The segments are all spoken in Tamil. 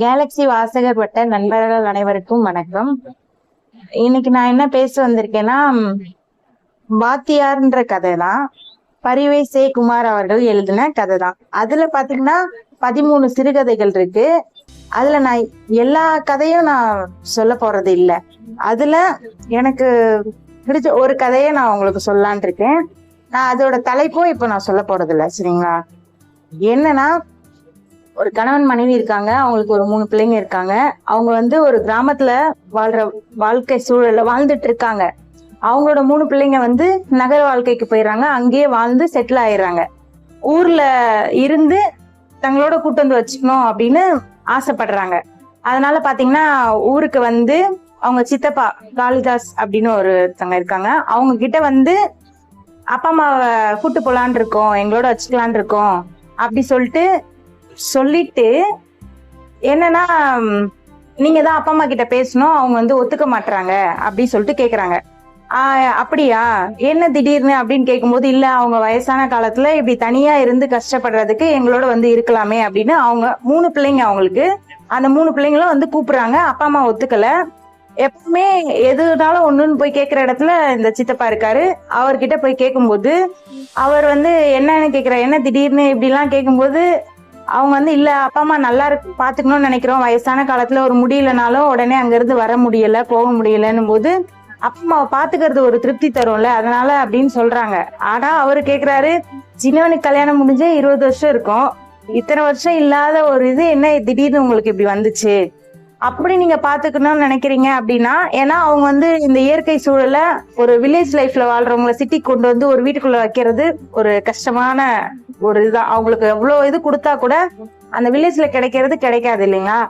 கேலக்ஸி வாசகர் பட்ட நண்பர்கள் அனைவருக்கும் வணக்கம். இன்னைக்கு நான் என்ன பேச வந்திருக்கேன்னா பாத்தியார்ன்ற வாத்தியார்ன்ற கதை தான் பரிவை சே குமார் அவர்கள் எழுதின கதை தான் அதுல பாத்தீங்கன்னா பதிமூணு சிறுகதைகள் இருக்கு. அதுல நான் எல்லா கதையும் நான் சொல்ல போறது இல்ல. அதுல எனக்கு பிடிச்ச ஒரு கதையை நான் உங்களுக்கு சொல்லான் இருக்கேன். நான் அதோட தலைப்பும் இப்ப நான் சொல்ல போறது இல்ல சரிங்களா? என்னன்னா ஒரு கணவன் மனைவி இருக்காங்க அவங்களுக்கு ஒரு மூணு பிள்ளைங்க இருக்காங்க. அவங்க வந்து ஒரு கிராமத்துல வாழ்ற வாழ்க்கை சூழல்ல வாழ்ந்துட்டு இருக்காங்க. அவங்களோட மூணு பிள்ளைங்க வந்து நகர வாழ்க்கைக்கு போயிடுறாங்க அங்கேயே வாழ்ந்து செட்டில் ஆயிடுறாங்க. ஊர்ல இருந்து தங்களோட கூட்டு வந்து வச்சுக்கணும் அப்படின்னு ஆசைப்படுறாங்க. அதனால பாத்தீங்கன்னா ஊருக்கு வந்து அவங்க சித்தப்பா காளிதாஸ் அப்படின்னு ஒருத்தங்க இருக்காங்க. அவங்க கிட்ட வந்து அப்பா அம்மாவை கூட்டு போலான் இருக்கோம் எங்களோட வச்சுக்கலான் இருக்கோம் அப்படி சொல்லிட்டு சொல்லிட்டு என்னன்னா நீங்க தான் அப்பா அம்மா கிட்ட பேசணும் அவங்க வந்து ஒத்துக்க மாட்றாங்க அப்படி சொல்லிட்டு கேக்குறாங்க. ஆஹ் அப்படியா? என்ன திடீர்னு அப்படின்னு கேட்கும்போது இல்ல அவங்க வயசான காலத்துல இப்படி தனியா இருந்து கஷ்டப்படுறதுக்கு எங்களோட வந்து இருக்கலாமே அப்படின்னு அவங்க மூணு பிள்ளைங்க அவங்களுக்கு அந்த மூணு பிள்ளைங்களும் வந்து கூப்பிடுறாங்க. அப்பா அம்மா ஒத்துக்கல. எப்பவுமே எதுனாலும் ஒண்ணுன்னு போய் கேக்குற இடத்துல இந்த சித்தப்பா இருக்காரு. அவர்கிட்ட போய் கேட்கும்போது அவர் வந்து என்னன்னு கேக்குற என்ன திடீர்னு இப்படிலாம் கேட்கும்போது அவங்க வந்து இல்ல அப்பா அம்மா நல்லா இருக்கு பாத்துக்கணும்னு நினைக்கிறோம். வயசான காலத்துல ஒரு முடியலனாலும் உடனே அங்கேருந்து வர முடியல போக முடியலன்னும் போது அப்பா அம்மாவை பாத்துக்கிறது ஒரு திருப்தி தரும்ல அதனால அப்படின்னு சொல்றாங்க. ஆனா அவரு கேக்குறாரு சின்னவனுக்கு கல்யாணம் முடிஞ்சே இருபது வருஷம் இருக்கும். இத்தனை வருஷம் இல்லாத ஒரு இது என்ன திடீர்னு உங்களுக்கு இப்படி வந்துச்சு? அப்படி நீங்க பாத்துக்கணும்னு நினைக்கிறீங்க அப்படின்னா ஏன்னா அவங்க வந்து இந்த இயற்கை சூழல ஒரு வில்லேஜ் லைஃப்ல வாழ்றவங்கள சிட்டி கொண்டு வந்து ஒரு வீட்டுக்குள்ள வைக்கிறது ஒரு கஷ்டமான ஒரு இதுதான் அவங்களுக்கு எவ்வளவு இது கொடுத்தா கூட அந்த வில்லேஜ்ல கிடைக்கிறது கிடைக்காது இல்லைங்களா?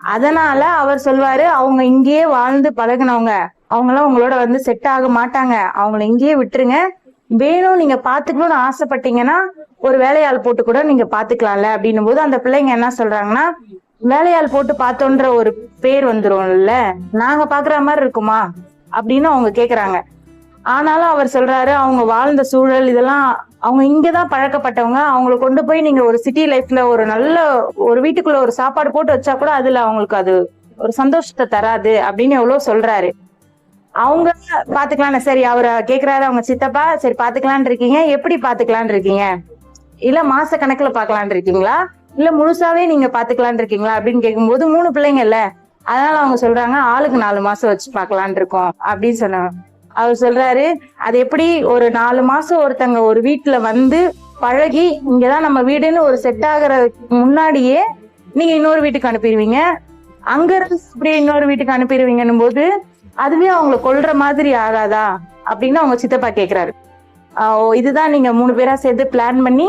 அதனால அவர் சொல்வாரு அவங்க இங்கேயே வாழ்ந்து பழகுனவங்க அவங்களாம் உங்களோட வந்து செட் ஆக மாட்டாங்க. அவங்கள இங்கேயே விட்டுருங்க. வேணும் நீங்க பாத்துக்கணும்னு ஆசைப்பட்டீங்கன்னா ஒரு வேலையாள் போட்டு கூட நீங்க பாத்துக்கலாம்ல. அப்படின்னும் போது அந்த பிள்ளைங்க என்ன சொல்றாங்கன்னா வேலையாள் போட்டு பார்த்தோன்ற ஒரு பேர் வந்துரும்ல நாங்க பாக்குற மாதிரி இருக்குமா? அப்படின்னு அவங்க கேக்குறாங்க. ஆனாலும் அவர் சொல்றாரு அவங்க வாழ்ந்த சூழல் இதெல்லாம் அவங்க இங்கதான் பழக்கப்பட்டவங்க. அவங்கள கொண்டு போய் நீங்க ஒரு சிட்டி லைஃப்ல ஒரு நல்ல ஒரு வீட்டுக்குள்ள ஒரு சாப்பாடு போட்டு வச்சா கூட அதுல அவங்களுக்கு அது ஒரு சந்தோஷத்தை தராது அப்படின்னு எவ்வளவு சொல்றாரு. அவங்க பாத்துக்கலாம் சரி அவரை கேக்குறாரு அவங்க சித்தப்பா சரி பாத்துக்கலான் இருக்கீங்க. எப்படி பாத்துக்கலான் இருக்கீங்க? இல்ல மாச கணக்குல பாக்கலான் இருக்கீங்களா? இல்ல முழுசாவே நீங்க பாத்துக்கலான் இருக்கீங்களா? அப்படின்னு கேட்கும்போது மூணு பிள்ளைங்க இல்ல அதனால அவங்க சொல்றாங்க ஆளுக்கு நாலு மாசம் வச்சு பாக்கலான் இருக்கோம் அப்படின்னு சொன்னாங்க. அவர் சொல்றாரு அது எப்படி ஒரு நாலு மாசம் ஒருத்தங்க ஒரு வீட்டுல வந்து பழகி இங்கதான் நம்ம வீடுன்னு ஒரு செட் ஆகுறதுக்கு முன்னாடியே நீங்க இன்னொரு வீட்டுக்கு அனுப்பிடுவீங்க. அங்க இருந்து இப்படி இன்னொரு வீட்டுக்கு அனுப்பிடுவீங்கன்னும் போது அதுவே அவங்கள கொல்ற மாதிரி ஆகாதா? அப்படின்னு அவங்க சித்தப்பா கேக்குறாரு. ஓ, இதுதான் நீங்க மூணு பேரா சேர்ந்து பிளான் பண்ணி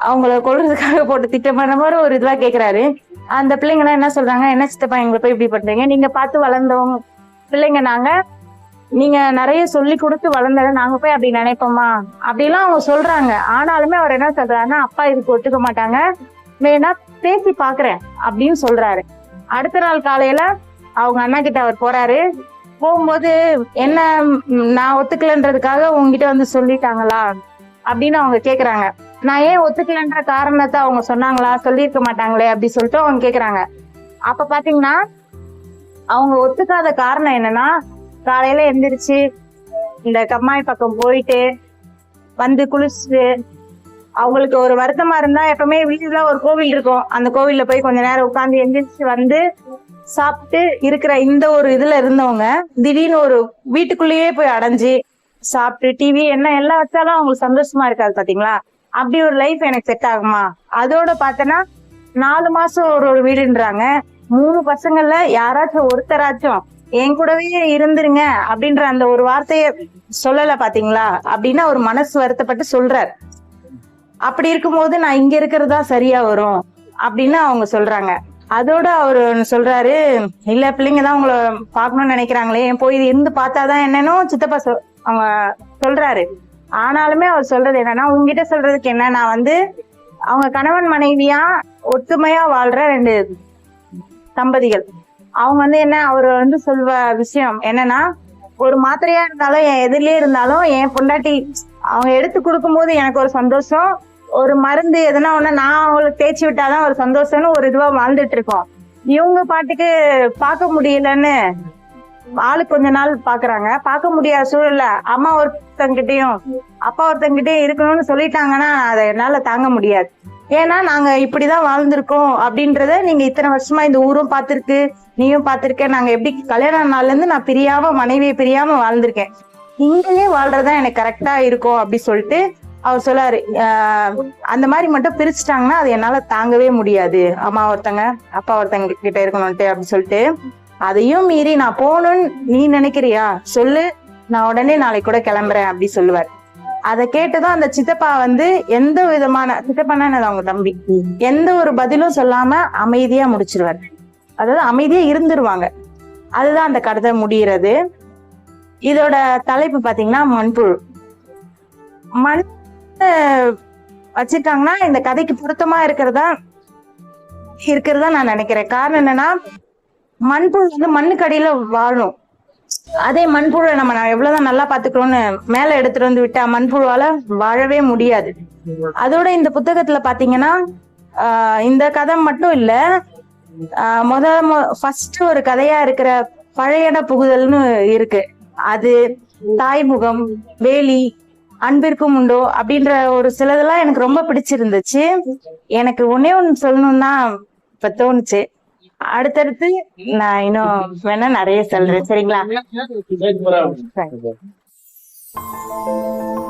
அவங்கள கொள்றதுக்காக போட்டு திட்டமான மாதிரி ஒரு இதுவா கேக்குறாரு. அந்த பிள்ளைங்க என்ன சொல்றாங்க? என்ன சித்தப்பா எங்களை போய் இப்படி பண்றீங்க? நீங்க பார்த்து வளர்ந்தவங்க பிள்ளைங்க நாங்க நீங்க நிறைய சொல்லி கொடுத்து வளர்ந்தத நாங்க போய் அப்படி நினைப்போமா? அப்படிலாம் அவங்க சொல்றாங்க. ஆனாலுமே அவர் என்ன சொல்றாருன்னா அப்பா இதுக்கு ஒத்துக்க மாட்டாங்க. வேணா பேசி பாக்குறேன் அப்படின்னு சொல்றாரு. அடுத்த நாள் காலையில அவங்க அண்ணா கிட்ட அவர் போறாரு. போகும்போது என்ன நான் ஒத்துக்கலன்றதுக்காக உங்ககிட்ட வந்து சொல்லிட்டாங்களா? அப்படின்னு அவங்க கேக்குறாங்க. நான் ஏன் ஒத்துக்கலன்ற காரணத்தை அவங்க சொன்னாங்களா? சொல்லியிருக்க மாட்டாங்களே அப்படி சொல்லிட்டு அவங்க கேக்குறாங்க. அப்ப பாத்தீங்கன்னா அவங்க ஒத்துக்காத காரணம் என்னன்னா காலையில எந்திரிச்சு இந்த கம்மாய் பக்கம் போயிட்டு வந்து குளிச்சுட்டு அவங்களுக்கு ஒரு வருத்தமா இருந்தா எப்பவுமே வீட்டுல ஒரு கோவில் இருக்கும். அந்த கோவில்ல போய் கொஞ்ச நேரம் உட்காந்து எந்திரிச்சு வந்து சாப்பிட்டு இருக்கிற இந்த ஒரு இதுல இருந்தவங்க திடீர்னு ஒரு வீட்டுக்குள்ளேயே போய் அடைஞ்சு சாப்பிட்டு டிவி என்ன எல்லாம் வச்சாலும் அவங்களுக்கு சந்தோஷமா இருக்காது பாத்தீங்களா? அப்படி ஒரு லைஃப் எனக்கு செட் ஆகுமா? அதோட பார்த்தனா நாலு மாசம் ஒரு ஒரு வீடுன்றாங்க. மூணு பசங்கள்ல யாராச்சும் ஒருத்தராச்சும் என் கூடவே இருந்துருங்க அப்படின்ற அந்த ஒரு வார்த்தைய சொல்லல பாத்தீங்களா? அப்படின்னு அவர் மனசு வருத்தப்பட்டு சொல்றார். அப்படி இருக்கும்போது நான் இங்க இருக்கிறதா சரியா வரும் அப்படின்னு அவங்க சொல்றாங்க. அதோட அவரு சொல்றாரு இல்ல பிள்ளைங்க தான் உங்களை பாக்கணும்னு நினைக்கிறாங்களே. போய் இது இருந்து பார்த்தாதான் என்னன்னு சித்தப்பா சொல் அவங்க சொல்றாரு. ஆனாலுமே அவர் சொல்றது என்னன்னா உங்ககிட்ட சொல்றதுக்கு என்ன? நான் வந்து அவங்க கணவன் மனைவியா ஒத்துமையா வாழ்ற ரெண்டு தம்பதிகள். அவங்க வந்து என்ன அவர் வந்து சொல்வ விஷயம் என்னன்னா ஒரு மாத்திரையா இருந்தாலும் என் எதிரிலே இருந்தாலும் என் பொண்டாட்டி அவங்க எடுத்து கொடுக்கும்போது எனக்கு ஒரு சந்தோஷம். ஒரு மருந்து எதுனா ஒண்ணு நான் அவங்களுக்கு தேய்ச்சி விட்டாதான் ஒரு சந்தோஷம்னு ஒரு இதுவா வாழ்ந்துட்டு இருக்கோம். இவங்க பாட்டுக்கு பார்க்க முடியலன்னு ஆளு கொஞ்ச நாள் பாக்குறாங்க. பார்க்க முடியாத சூழல்ல அம்மா ஒருத்தங்கிட்டையும் அப்பா ஒருத்தங்கிட்டையும் இருக்கணும்னு சொல்லிட்டாங்கன்னா அதை என்னால தாங்க முடியாது. ஏன்னா நாங்க இப்படிதான் வாழ்ந்திருக்கோம் அப்படின்றத நீங்க இத்தனை வருஷமா இந்த ஊரும் பார்த்திருக்கு நீயும் பார்த்திருக்க. நாங்க எப்படி கல்யாண நாள்ல இருந்து நான் பிரியாம மனைவியை பிரியாம வாழ்ந்திருக்கேன். இங்கேயே வாழ்றதா எனக்கு கரெக்டா இருக்கும் அப்படி சொல்லிட்டு அவர் சொல்லாரு. அந்த மாதிரி மட்டும் பிரிச்சுட்டாங்கன்னா அது என்னால தாங்கவே முடியாது. அம்மா ஒருத்தங்க அப்பா ஒருத்தங்க கிட்ட இருக்கணும்ட்டு அப்படி சொல்லிட்டு அதையும் மீறி நான் போகணும்னு நீ நினைக்கிறியா? சொல்லு நான் உடனே நாளைக்கு கூட கிளம்புறேன் அப்படி சொல்லுவார். அதை கேட்டுதான் அந்த சித்தப்பா வந்து எந்த விதமான சித்தப்பானா அவங்க தம்பி? எந்த ஒரு பதிலும் சொல்லாம அமைதியா முடிச்சிருவார். அதாவது அமைதியா இருந்துருவாங்க. அதுதான் அந்த கதை முடிகிறது. இதோட தலைப்பு பாத்தீங்கன்னா மண்புழு. மண் வச்சிருக்காங்கன்னா இந்த கதைக்கு பொருத்தமா இருக்கிறதா இருக்கிறதா நான் நினைக்கிறேன். காரணம் என்னன்னா மண்புழு வந்து மண்ணுக்கு அடியில வாழும் அதே மண்புழுவை நம்ம எவ்வளவுதான் நல்லா பாத்துக்கிறோம்னு மேல எடுத்துட்டு வந்து விட்டா மண்புழுவால வாழவே முடியாது. அதோட இந்த புத்தகத்துல பாத்தீங்கன்னா ஆஹ் இந்த கதை மட்டும் இல்ல ஆஹ் முத ஃபர்ஸ்ட் ஒரு கதையா இருக்கிற பழையட புகுதல்னு இருக்கு. அது தாய்முகம் வேலி அன்பிற்கும் உண்டோ அப்படின்ற ஒரு சிலதெல்லாம் எனக்கு ரொம்ப பிடிச்சிருந்துச்சு. எனக்கு ஒன்னே ஒண்ணு சொல்லணும்னா இப்ப தோணுச்சு. அடுத்தடுத்து நான் இன்னும் வேணா நிறைய சொல்றேன். சரிங்களா?